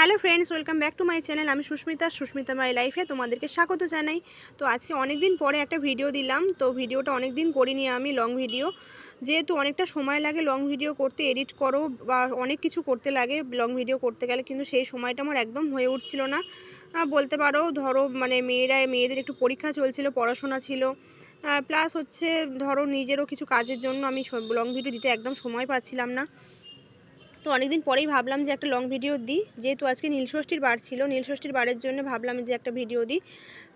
Hello friends, welcome back to my channel. আমি সুস্মিতা সুস্মিতা মাই লাইফে তোমাদেরকে স্বাগত জানাই। তো আজকে অনেক দিন পরে একটা ভিডিও দিলাম, তো ভিডিওটা অনেক দিন করিনি আমি লং ভিডিও যেহেতু অনেকটা সময় লাগে লং ভিডিও করতে এডিট করো বা অনেক কিছু করতে লাগে লং ভিডিও করতে গেলে, কিন্তু সেই সময়টা আমার একদম হয়ে উঠছিল না। বলতে পারো, ধরো মানে মেয়েরা, মেয়েদের একটু পরীক্ষা চলছিল, পড়াশোনা ছিল। প্লাস হচ্ছে ধরো নিজেরও কিছু কাজের জন্য আমি লং ভিডিও দিতে একদম সময় পাচ্ছিলাম না। তো অনেকদিন পরেই ভাবলাম যে একটা লং ভিডিও দিই। যেহেতু আজকে নীলষষ্ঠীর বার ছিল, নীলষষ্ঠীর বারের জন্য ভাবলাম যে একটা ভিডিও দিই।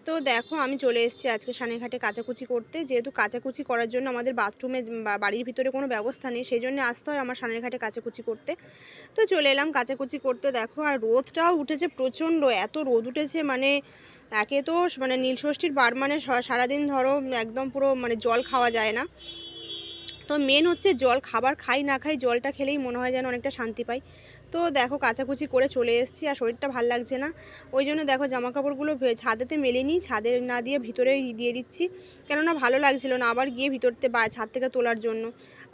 তো দেখো, আমি চলে এসেছি আজকে সানেঘাটে কাচাকুচি করতে। যেহেতু কাচাকুচি করার জন্য আমাদের বাথরুমে বা বাড়ির ভিতরে কোনো ব্যবস্থা নেই, সেই জন্য আসতে হয় আমার সানেঘাটে কাচাকুচি করতে। তো চলে এলাম কাচাকুচি করতে। দেখো, আর রোদটাও উঠেছে প্রচণ্ড, এত রোদ উঠেছে মানে একে তো মানে নীলষষ্ঠীর বার মানে সারাদিন ধরো একদম পুরো মানে জল খাওয়া যায় না। তো মেন হচ্ছে জল, খাবার খাই, না খাই, জলটা খেলেই মনে হয় যেন অনেকটা শান্তি পাই। তো দেখো কাচাকুচি করে চলে এসেছি আর শরীরটা ভালো লাগছে না। ওই জন্য দেখো জামা কাপড়গুলো ছাদেতে মেলিনি, ছাদে না দিয়ে ভিতরে দিয়ে দিচ্ছি। কেননা ভালো লাগছিল না, আবার গিয়ে ভিতরতে বা ছাদ থেকে তোলার জন্য।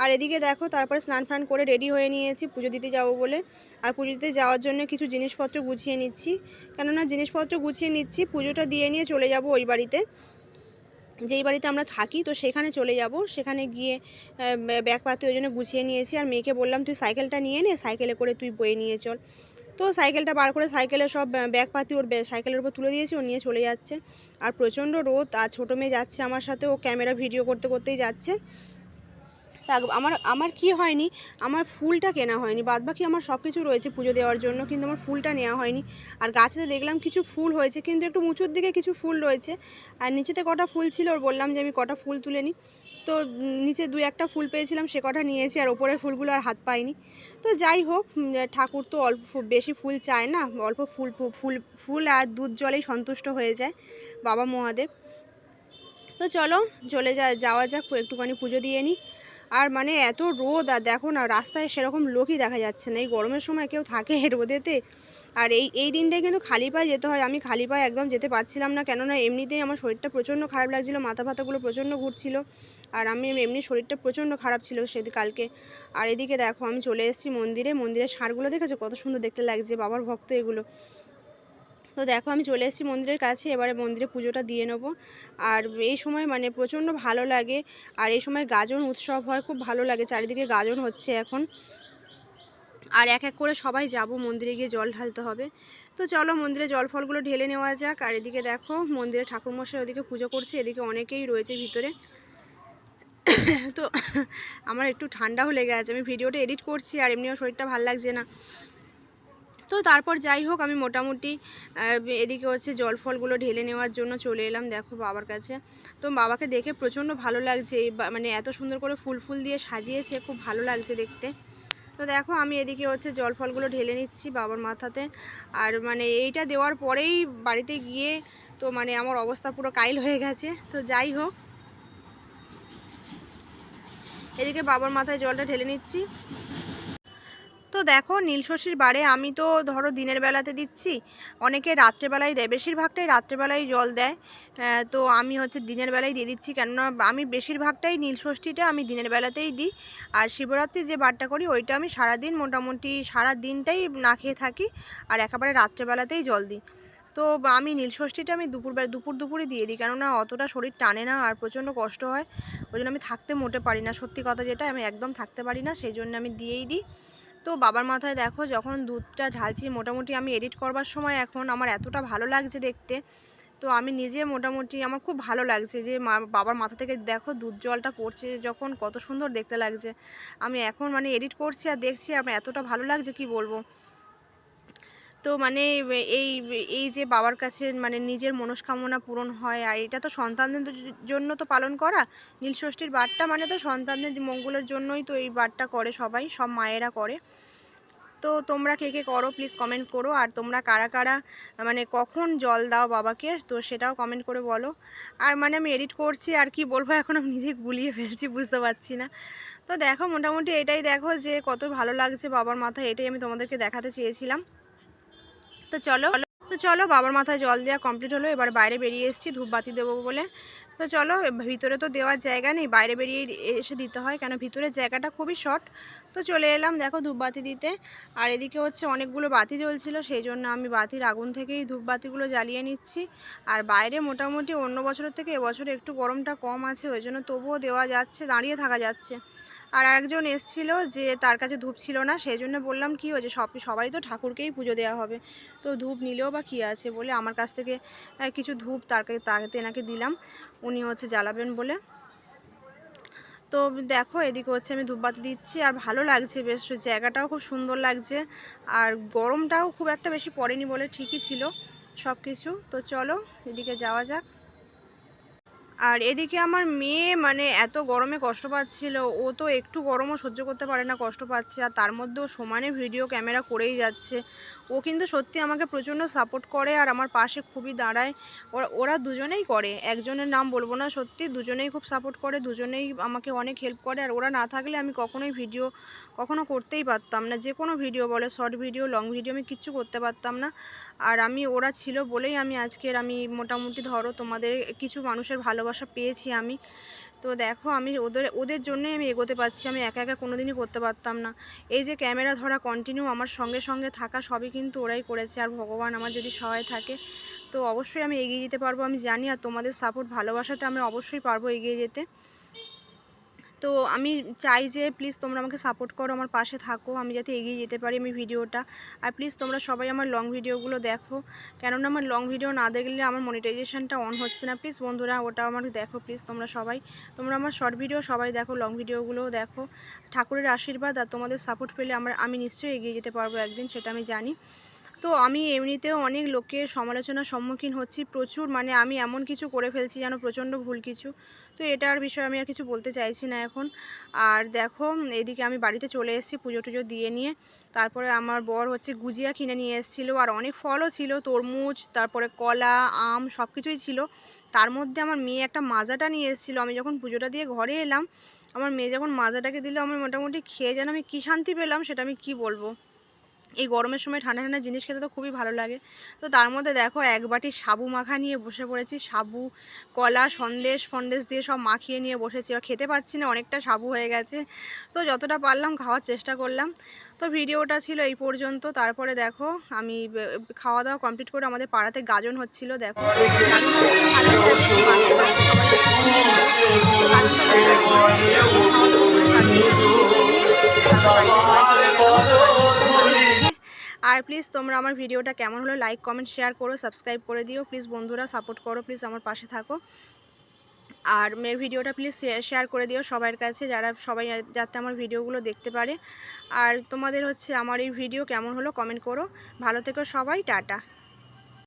আর এদিকে দেখো তারপরে স্নান ফান করে রেডি হয়ে নিয়েছি পুজো দিতে যাব বলে। আর পুজো দিতে যাওয়ার জন্য কিছু জিনিসপত্র গুছিয়ে নিচ্ছি। কেননা জিনিসপত্র গুছিয়ে নিচ্ছি, পুজোটা দিয়ে নিয়ে চলে যাব ওই বাড়িতে। যেই বাড়িতে আমরা থাকি, তো সেখানে চলে যাব। সেখানে গিয়ে ব্যাগ পাতি ওই জন্য গুছিয়ে নিয়েছি। আর মেয়েকে বললাম, তুই সাইকেলটা নিয়ে নে, সাইকেলে করে তুই বয়ে নিয়ে চল। তো সাইকেলটা বার করে সাইকেলে সব ব্যাগ পাতি ওর সাইকেলের উপর তুলে দিয়েছি, ও নিয়ে চলে যাচ্ছে। আর প্রচণ্ড রোদ, আর ছোটো মেয়ে যাচ্ছে আমার সাথে। ও ক্যামেরা ভিডিও করতে, করতেই যাচ্ছে। তা আমার আমার কি হয়নি? আমার ফুলটা কেনা হয়নি। বাদ বাকি আমার সব কিছু রয়েছে পুজো দেওয়ার জন্য, কিন্তু আমার ফুলটা নেওয়া হয়নি। আর গাছেতে দেখলাম কিছু ফুল হয়েছে, কিন্তু একটু উঁচুর দিকে কিছু ফুল রয়েছে। আর নিচেতে কটা ফুল ছিল, ওর বললাম যে আমি কটা ফুল তুলে নিই। তো নিচে দুই একটা ফুল পেয়েছিলাম, সে কটা নিয়েছি, আর ওপরের ফুলগুলো আর হাত পাইনি। তো যাই হোক ঠাকুর তো অল্প বেশি ফুল চায় না, অল্প ফুল ফুল ফুল আর দুধ জলেই সন্তুষ্ট হয়ে যায় বাবা মহাদেব। তো চলো, চলে যা, যাওয়া যাক, একটুখানি পুজো দিয়ে নিই। আর মানে এত রোদ, আর দেখো না, রাস্তায় সেরকম লোকই দেখা যাচ্ছে না। এই গরমের সময় কেউ থাকে রোদেতে। আর এই এই দিনটায় কিন্তু খালি পায়ে যেতে হয়। আমি খালি পায়ে একদম যেতে পারছিলাম না। কেননা এমনিতেই আমার শরীরটা প্রচণ্ড খারাপ লাগছিল, মাথা ফাতাগুলো প্রচণ্ড ঘুরছিল। আর আমি এমনি শরীরটা প্রচণ্ড খারাপ ছিল সেদিন কালকে। আর এদিকে দেখো, আমি চলে এসেছি মন্দিরে। মন্দিরের সারগুলো দেখেছ? কত সুন্দর দেখতে লাগছে। বাবার ভক্ত এগুলো। তো দেখো আমি চলে এসেছি মন্দিরের কাছে, এবারে মন্দিরে পুজোটা দিয়ে নেব। আর এই সময় মানে প্রচণ্ড ভালো লাগে, আর এই সময় গাজন উৎসব হয়, খুব ভালো লাগে, চারিদিকে গাজন হচ্ছে এখন। আর এক এক করে সবাই যাব, মন্দিরে গিয়ে জল ঢালতে হবে। তো চলো মন্দিরে জল ফলগুলো ঢেলে নেওয়া যাক, আর এদিকে দেখো মন্দিরে ঠাকুরমশাই ওদিকে পুজো করছে, এদিকে অনেকেই রয়েছে ভিতরে। তো আমার একটু ঠান্ডাও লেগে আছে, আমি ভিডিওটা এডিট করছি, আর এমনিও শরীরটা ভালো লাগছে না। তো তারপর যাই হোক, আমি মোটামুটি এদিকে হচ্ছে জল ফলগুলো ঢেলে নেওয়ার জন্য চলে এলাম দেখো বাবার কাছে। তো বাবাকে দেখে প্রচণ্ড ভালো লাগছে মানে এত সুন্দর করে ফুল ফুল দিয়ে সাজিয়েছে, খুব ভালো লাগছে দেখতে। তো দেখো আমি এদিকে হচ্ছে জল ফলগুলো ঢেলে নিচ্ছি বাবার মাথাতে। আর মানে এইটা দেওয়ার পরেই বাড়িতে গিয়ে তো মানে আমার অবস্থা পুরো কাইল হয়ে গেছে। তো যাই হোক, এদিকে বাবার মাথায় জলটা ঢেলে নিচ্ছি। তো দেখো নীলষষ্ঠীর বারে আমি তো ধরো দিনের বেলাতে দিচ্ছি। অনেকে রাত্রেবেলায় দেয়, বেশিরভাগটাই রাত্রেবেলায় জল দেয়। তো আমি হচ্ছে দিনের বেলায় দিয়ে দিচ্ছি, কেননা আমি বেশিরভাগটাই নীলষষ্ঠীটা আমি দিনের বেলাতেই দিই। আর শিবরাত্রি যে বারটা করি, ওইটা আমি সারাদিন, মোটামুটি সারা দিনটাই না খেয়ে থাকি আর একেবারে রাত্রেবেলাতেই জল দিই। তো আমি নীলষষ্ঠীটা আমি দুপুরবেলা দুপুর দুপুরে দিয়ে দিই, কেননা অতটা শরীর টানে না আর প্রচণ্ড কষ্ট হয়। ওই জন্য আমি থাকতে মোটে পারি না, সত্যি কথা যেটা, আমি একদম থাকতে পারি না, সেই জন্য আমি দিয়েই দিই। তো বাবার মাথায় দেখো, যখন দুধটা ঢালছি মোটামুটি আমি এডিট করবার সময় এখন আমার এতটা ভালো লাগছে দেখতে। তো আমি নিজে মোটামুটি আমার খুব ভালো লাগছে যে মা, বাবার মাথা থেকে দেখো দুধ জলটা পড়ছে, যখন কত সুন্দর দেখতে লাগছে। আমি এখন মানে এডিট করছি আর দেখছি আমার এতটা ভালো লাগছে কি বলব? তো মানে এই এই যে বাবার কাছে মানে নিজের মনস্কামনা পূরণ হয়, আর এটা তো সন্তানদের জন্য তো পালন করা। নীলষষ্ঠীর বারটা মানে তো সন্তানদের মঙ্গলের জন্যই তো এই বারটা করে সবাই, সব মায়েরা করে। তো তোমরা কে কে করো প্লিজ কমেন্ট করো, আর তোমরা কারা কারা মানে কখন জল দাও বাবাকে, তো সেটাও কমেন্ট করে বলো। আর মানে আমি এডিট করছি, আর কি বলব এখন আমি নিজে গুলিয়ে ফেলছি, বুঝতে পারছি না। তো দেখো, মোটামুটি এটাই দেখো যে কত ভালো লাগছে বাবার মাথায়, এটাই আমি তোমাদেরকে দেখাতে চেয়েছিলাম। তো চলো তো চলো বাবার মাথায় জল দেওয়া কমপ্লিট হলো, এবার বাইরে বেরিয়ে এসেছি ধূপবাতি দেবো বলে। তো চলো ভিতরে তো দেওয়ার জায়গা নেই, বাইরে বেরিয়ে এসে দিতে হয়, কেন ভিতরের জায়গাটা খুবই শর্ট তো চলে এলাম, দেখো ধূপবাতি দিতে। আর এদিকে হচ্ছে অনেকগুলো বাতি জ্বলছিল, সেই জন্য আমি বাতির আগুন থেকেই ধূপবাতিগুলো জ্বালিয়ে নিচ্ছি। আর বাইরে মোটামুটি অন্য বছরের থেকে এবছরে একটু গরমটা কম আছে, ওই জন্য তবুও দেওয়া যাচ্ছে, দাঁড়িয়ে থাকা যাচ্ছে। আর একজন এসছিল যে তার কাছে ধূপ ছিল না সেই জন্য বললাম, কি হয়েছে? সব, সবাই তো ঠাকুরকেই পুজো দেওয়া হবে। তো ধূপ নিলেও বা কী আছে? বলে, আমার কাছ থেকে কিছু ধূপ তার কাছে তাকে, তেনাকে দিলাম। উনি হচ্ছে জ্বালাবেন বলে। তো দেখো, এদিকে হচ্ছে আমি ধূপবাতি দিচ্ছি, আর ভালো লাগছে বেশ। জায়গাটাও খুব সুন্দর লাগছে, আর গরমটাও খুব একটা বেশি পড়েনি বলে ঠিকই ছিল সব কিছু তো চলো, এদিকে যাওয়া যাক। আর এদিকে আমার মেয়ে মানে এত গরমে কষ্ট পাচ্ছিল, ও তো একটু গরমও সহ্য করতে পারে না, কষ্ট পাচ্ছে, আর তার মধ্যেও সমানে ভিডিও ক্যামেরা করেই যাচ্ছে। ও কিন্তু সত্যি আমাকে প্রচণ্ড সাপোর্ট করে আর আমার পাশে খুবই দাঁড়ায়। ওরা ওরা দুজনেই করে। একজনের নাম বলব না সত্যি, দুজনেই খুব সাপোর্ট করে, দুজনেই আমাকে অনেক হেল্প করে। আর ওরা না থাকলে আমি কখনোই ভিডিও কখনো করতেই পারতাম না। যে কোনো ভিডিও বলে শর্ট ভিডিও লং ভিডিও আমি কিচ্ছু করতে পারতাম না। আর আমি, ওরা ছিল বলেই আমি আজকের, আমি মোটামুটি ধরো তোমাদের কিছু মানুষের ভালোবাসা পেয়েছি আমি। তো দেখো আমি ওদের ওদের জন্যই আমি এগোতে পারছি, আমি একা একা কোনো দিনই করতে পারতাম না। এই যে ক্যামেরা ধরা কন্টিনিউ আমার সঙ্গে সঙ্গে থাকা সবই কিন্তু ওরাই করেছে, আর ভগবান আমার যদি সহায় থাকে, তো অবশ্যই আমি এগিয়ে যেতে পারব। আমি জানি আর তোমাদের সাপোর্ট ভালোবাসাতে আমি অবশ্যই পারব এগিয়ে যেতে। তো আমি চাই যে প্লিজ তোমরা আমাকে সাপোর্ট করো, আমার পাশে থাকো, আমি যাতে এগিয়ে যেতে পারি আমি ভিডিওটা। আর প্লিজ তোমরা সবাই আমার লং ভিডিওগুলো দেখো। কেননা আমার লং ভিডিও না দেখলে আমার মনিটাইজেশনটা অন হচ্ছে না। প্লিজ বন্ধুরা ওটা আমার দেখো প্লিজ তোমরা সবাই। তোমরা আমার শর্ট ভিডিও সবাই দেখো লং ভিডিওগুলোও দেখো। ঠাকুরের আশীর্বাদ আর তোমাদের সাপোর্ট পেলে আমার, আমি নিশ্চয়ই এগিয়ে যেতে পারব একদিন, সেটা আমি জানি। তো আমি এমনিতেও অনেক লোকের সমালোচনার সম্মুখীন হচ্ছি, প্রচুর। মানে আমি এমন কিছু করে ফেলছি যেন প্রচণ্ড ভুল কিছু। তো এটার বিষয়ে আমি আর কিছু বলতে চাইছি না এখন। আর দেখো, এদিকে আমি বাড়িতে চলে এসেছি পুজো টুজো দিয়ে নিয়ে। তারপরে আমার বর হচ্ছে গুজিয়া কিনে নিয়ে এসেছিল। আর অনেক ফলও ছিল, তরমুজ, তারপরে কলা, আম সব কিছুই ছিল। তার মধ্যে আমার মেয়ে একটা মাজাটা নিয়ে এসেছিল। আমি যখন পুজোটা দিয়ে ঘরে এলাম, আমার মেয়ে যখন মাজাটাকে দিল আমার মোটামুটি খেয়ে যেন আমি কী শান্তি পেলাম, সেটা আমি কি বলব? এই গরমের সময় ঠান্ডা ঠান্ডা জিনিস খেতে তো খুবই ভালো লাগে। তো তার মধ্যে দেখো এক বাটি সাবু মাখা নিয়ে বসে পড়েছি। সাবু, কলা, সন্দেশ, ফন্দেশ দিয়ে সব মাখিয়ে নিয়ে বসেছি। আর খেতে পাচ্ছি না, অনেকটা সাবু হয়ে গেছে। তো যতটা পারলাম খাওয়ার চেষ্টা করলাম। তো ভিডিওটা ছিল এই পর্যন্ত। তারপরে দেখো আমি খাওয়া দাওয়া কমপ্লিট করে আমাদের পাড়াতে গাজন হচ্ছিল, দেখো। আর প্লিজ তোমরা আমার ভিডিওটা কেমন হলো লাইক কমেন্ট শেয়ার করো সাবস্ক্রাইব করে দিও। প্লিজ বন্ধুরা সাপোর্ট করো প্লিজ আমার পাশে থাকো। আর ভিডিওটা প্লিজ শেয়ার করে দিও সবার কাছে, যারা সবাই যাতে আমার ভিডিওগুলো দেখতে পারে। আর তোমাদের হচ্ছে আমার এই ভিডিও কেমন হলো কমেন্ট করো। ভালো থেকো সবাই, টাটা।